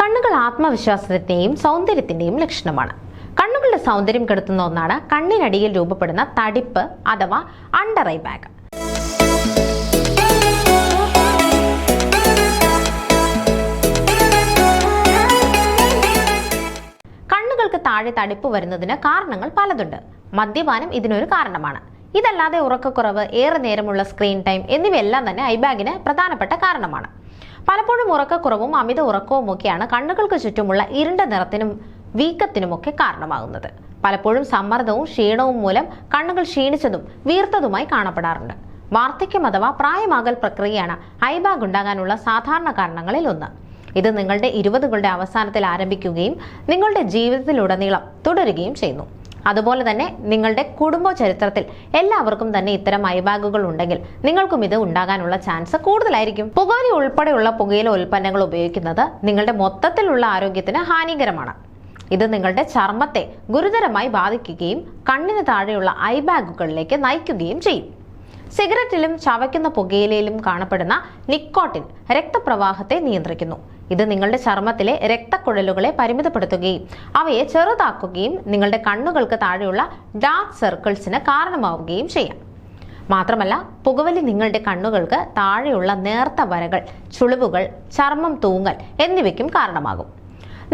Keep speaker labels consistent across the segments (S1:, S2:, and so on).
S1: കണ്ണുകൾ ആത്മവിശ്വാസത്തിന്റെയും സൗന്ദര്യത്തിന്റെയും ലക്ഷണമാണ്. കണ്ണുകളുടെ സൗന്ദര്യം കെടുത്തുന്ന ഒന്നാണ് കണ്ണിനടിയിൽ രൂപപ്പെടുന്ന തടിപ്പ് അഥവാ അണ്ടർ ഐ ബാഗ്. കണ്ണുകൾക്ക് താഴെ തടിപ്പ് വരുന്നതിന് കാരണങ്ങൾ പലതുണ്ട്. മദ്യപാനം ഇതിനൊരു കാരണമാണ്. ഇതല്ലാതെ ഉറക്കക്കുറവ് ഏറെ നേരമുള്ള സ്ക്രീൻ ടൈം എന്നിവയെല്ലാം തന്നെ ഐബാഗിന് പ്രധാനപ്പെട്ട കാരണമാണ്. പലപ്പോഴും ഉറക്കക്കുറവും അമിത ഉറക്കവും ഒക്കെയാണ് കണ്ണുകൾക്ക് ചുറ്റുമുള്ള ഇരുണ്ട നിറത്തിനും വീക്കത്തിനുമൊക്കെ കാരണമാകുന്നത്. പലപ്പോഴും സമ്മർദ്ദവും ക്ഷീണവും മൂലം കണ്ണുകൾ ക്ഷീണിച്ചതും വീർത്തതുമായി കാണപ്പെടാറുണ്ട്. വാർദ്ധക്യം അഥവാ പ്രായമാകൽ പ്രക്രിയയാണ് ഐബാഗ് ഉണ്ടാകാനുള്ള സാധാരണ കാരണങ്ങളിൽ ഒന്ന്. ഇത് നിങ്ങളുടെ ഇരുപതുകളുടെ അവസാനത്തിൽ ആരംഭിക്കുകയും നിങ്ങളുടെ ജീവിതത്തിലുടനീളം തുടരുകയും ചെയ്യുന്നു. അതുപോലെ തന്നെ നിങ്ങളുടെ കുടുംബ ചരിത്രത്തിൽ എല്ലാവർക്കും തന്നെ ഇത്തരം ഐബാഗുകൾ ഉണ്ടെങ്കിൽ നിങ്ങൾക്കും ഇത് ഉണ്ടാകാനുള്ള ചാൻസ് കൂടുതലായിരിക്കും. പുകവലി ഉൾപ്പെടെയുള്ള പുകയില ഉൽപ്പന്നങ്ങൾ ഉപയോഗിക്കുന്നത് നിങ്ങളുടെ മൊത്തത്തിലുള്ള ആരോഗ്യത്തിന് ഹാനികരമാണ്. ഇത് നിങ്ങളുടെ ചർമ്മത്തെ ഗുരുതരമായി ബാധിക്കുകയും കണ്ണിന് താഴെയുള്ള ഐബാഗുകളിലേക്ക് നയിക്കുകയും ചെയ്യും. സിഗരറ്റിലും ചവയ്ക്കുന്ന പുകയിലയിലും കാണപ്പെടുന്ന നിക്കോട്ടിൻ രക്തപ്രവാഹത്തെ നിയന്ത്രിക്കുന്നു. ഇത് നിങ്ങളുടെ ചർമ്മത്തിലെ രക്തക്കുഴലുകളെ പരിമിതപ്പെടുത്തുകയും അവയെ ചെറുതാക്കുകയും നിങ്ങളുടെ കണ്ണുകൾക്ക് താഴെയുള്ള ഡാർക്ക് സർക്കിൾസിന് കാരണമാവുകയും ചെയ്യാം. മാത്രമല്ല പുകവലി നിങ്ങളുടെ കണ്ണുകൾക്ക് താഴെയുള്ള നേർത്ത വരകൾ ചുളിവുകൾ ചർമ്മം തൂങ്ങൽ എന്നിവയ്ക്കും കാരണമാകും.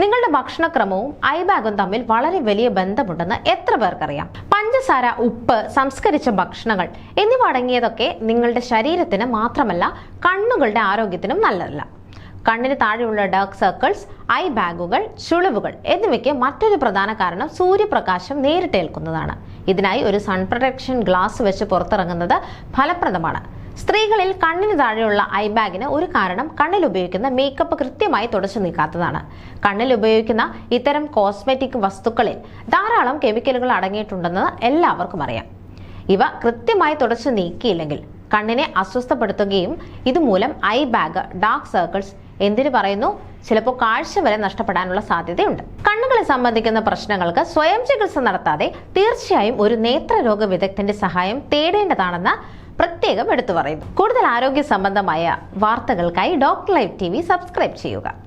S1: നിങ്ങളുടെ ഭക്ഷണക്രമവും ഐബാഗും തമ്മിൽ വളരെ വലിയ ബന്ധമുണ്ടെന്ന് എത്ര പേർക്കറിയാം? പഞ്ചസാര ഉപ്പ് സംസ്കരിച്ച ഭക്ഷണങ്ങൾ എന്നിവ അടങ്ങിയതൊക്കെ നിങ്ങളുടെ ശരീരത്തിന് മാത്രമല്ല കണ്ണുകളുടെ ആരോഗ്യത്തിനും നല്ലതല്ല. കണ്ണിന് താഴെയുള്ള ഡാർക്ക് സർക്കിൾസ് ഐ ബാഗുകൾ ചുളിവുകൾ എന്നിവയ്ക്ക് മറ്റൊരു പ്രധാന കാരണം സൂര്യപ്രകാശം നേരിട്ടേൽക്കുന്നതാണ്. ഇതിനായി ഒരു സൺ പ്രൊട്ടക്ഷൻ ഗ്ലാസ് വെച്ച് പുറത്തിറങ്ങുന്നത് ഫലപ്രദമാണ്. സ്ത്രീകളിൽ കണ്ണിന് താഴെയുള്ള ഐ ബാഗിന് ഒരു കാരണം കണ്ണിൽ ഉപയോഗിക്കുന്ന മേക്കപ്പ് കൃത്യമായി തുടച്ചു നീക്കാത്തതാണ്. കണ്ണിൽ ഉപയോഗിക്കുന്ന ഇത്തരം കോസ്മെറ്റിക് വസ്തുക്കളിൽ ധാരാളം കെമിക്കലുകൾ അടങ്ങിയിട്ടുണ്ടെന്ന് എല്ലാവർക്കും അറിയാം. ഇവ കൃത്യമായി തുടച്ചു നീക്കിയില്ലെങ്കിൽ കണ്ണിനെ അസ്വസ്ഥപ്പെടുത്തുകയും ഇതുമൂലം ഐ ബാഗ് ഡാർക്ക് സർക്കിൾസ് എന്തിനു പറയുന്നു? ചിലപ്പോൾ കാഴ്ച വരെ നഷ്ടപ്പെടാനുള്ള സാധ്യതയുണ്ട്. കണ്ണുകളെ സംബന്ധിക്കുന്ന പ്രശ്നങ്ങൾക്ക് സ്വയം ചികിത്സ നടത്താതെ തീർച്ചയായും ഒരു നേത്രരോഗ വിദഗ്ധന്റെ സഹായം തേടേണ്ടതാണെന്ന് പ്രത്യേകം എടുത്തു പറയുന്നു. കൂടുതൽ ആരോഗ്യ സംബന്ധമായ വാർത്തകൾക്കായി ഡോക്ടർ ലൈവ് ടി സബ്സ്ക്രൈബ് ചെയ്യുക.